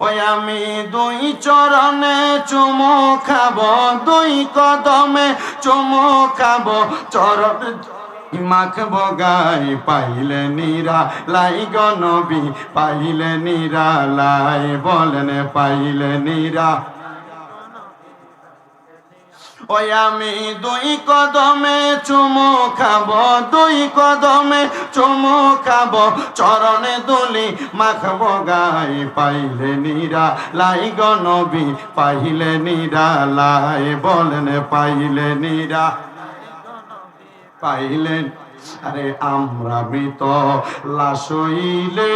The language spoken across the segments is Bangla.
ওই আমি দুই চরণে চুমো খাব, দুই কদমে চুমো খাব। চরণ মাখব গাই পাইলে নিরা লাই গনবি পাইলে নিরা লাই বলেন, পাইলে নিরা ওই আমি দুই কদমে চুমু খাব, দুই কদমে চুমু খাব। চরণে দুলি মাখবো, গাই পাইলে নিরা লাই গনবি পাইলে নিরা লাই বলেন, পাইলে নিরা পাইলেন আরে আমরা মৃত লাশইলে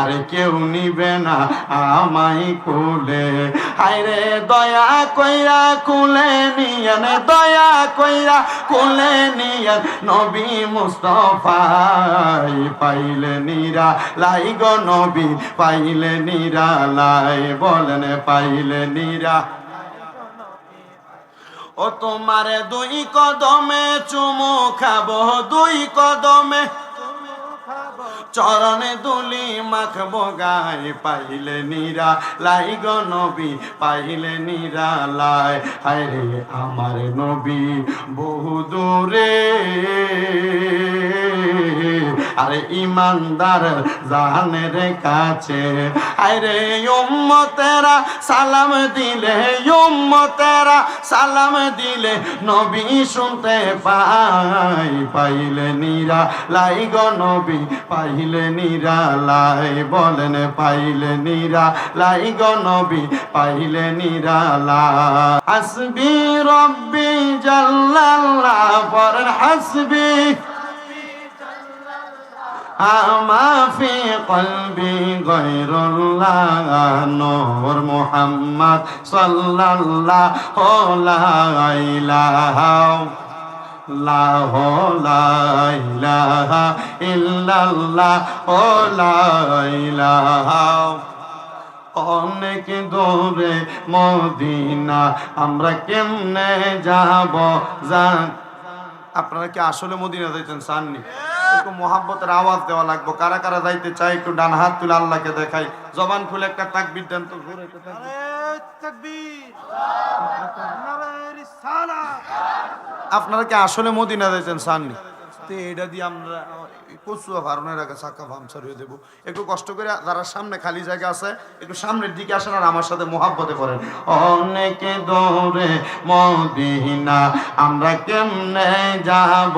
আরে কেউ নিবে না আমাই কুলে আরে দয়া কইরা কুলে নিয়েন, দয়া কইরা কুলে নিয়েন। নবী মুস্তফাই পাইলে নিরা লাই গো নবী, পাইলে নিরা লাই বলেন, পাইলে নিরা। ও তোমার দুই কদমে চুমু খাব, দুই কদমে চরণে দুলি মাখব গায়ে পাইলে নিরা লাই গ নবী, পাইলে নিরা লাই। হায় রে আমার নবী, বহু দূরে ইমানদার জাহানের কাছে। আরে উম্মতেরা, সালাম দিলে উম্মতেরা, সালাম দিলে নবী শুনতে পাই, পাইলে নিরা লাই গো নবী, পাইলে নিরা লাই, বলেন পাইলে নিরা লাই গো নবী, পাইলে নিরা লাই। হাসবি রব্বি জাল্লাল্লাহ পরেন হাসবি আমা কলবি গৈরুল্লাহ নূর মুহাম্মদ সাল্লাল্লাহু লা ইলাহা লাহ লা ইলাহা ইল্লাল্লাহ ও লা ইলাহা। অনেক দূরে মদিনা, আমরা কেমনে যাব আপনারা কি আসলে মদিনা যাইতেন চাননি একটু মোহাব্বতের আওয়াজ দেওয়া লাগবো। কারা কারা যাইতে চাই একটু ডান হাত তুলে আল্লাহকে দেখাই। জবান খুলে একটা তাকবির দেন তো ঘুরে আপনারা কি আসলে মদিনা যাইছেন চাননি তো এটা দিয়ে আমরা কচুয়া ভারণের আগে চাক্কা ভামসার হয়ে দেবো। একটু কষ্ট করে যারা সামনে খালি জায়গা আছে, একটু সামনের দিকে আসেন আর আমার সাথে মোহাব্বতে পড়েন। অনেকে দৌড়ে মদিনা, আমরা কেমনে যাব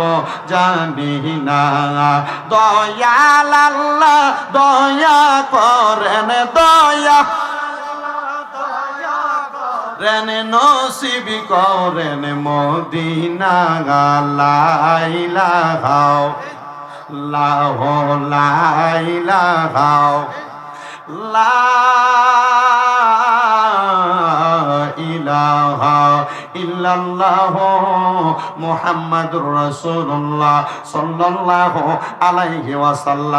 জানি না। দয়াল আল্লাহ, দয়া করেন, দয়া রেন নসিবি করেন মদিনা লাইলা গাও লাহ লাইলা গাও লা ইলাহা ইল্লাল্লাহ আলাইহি ওয়াসাল্লাম।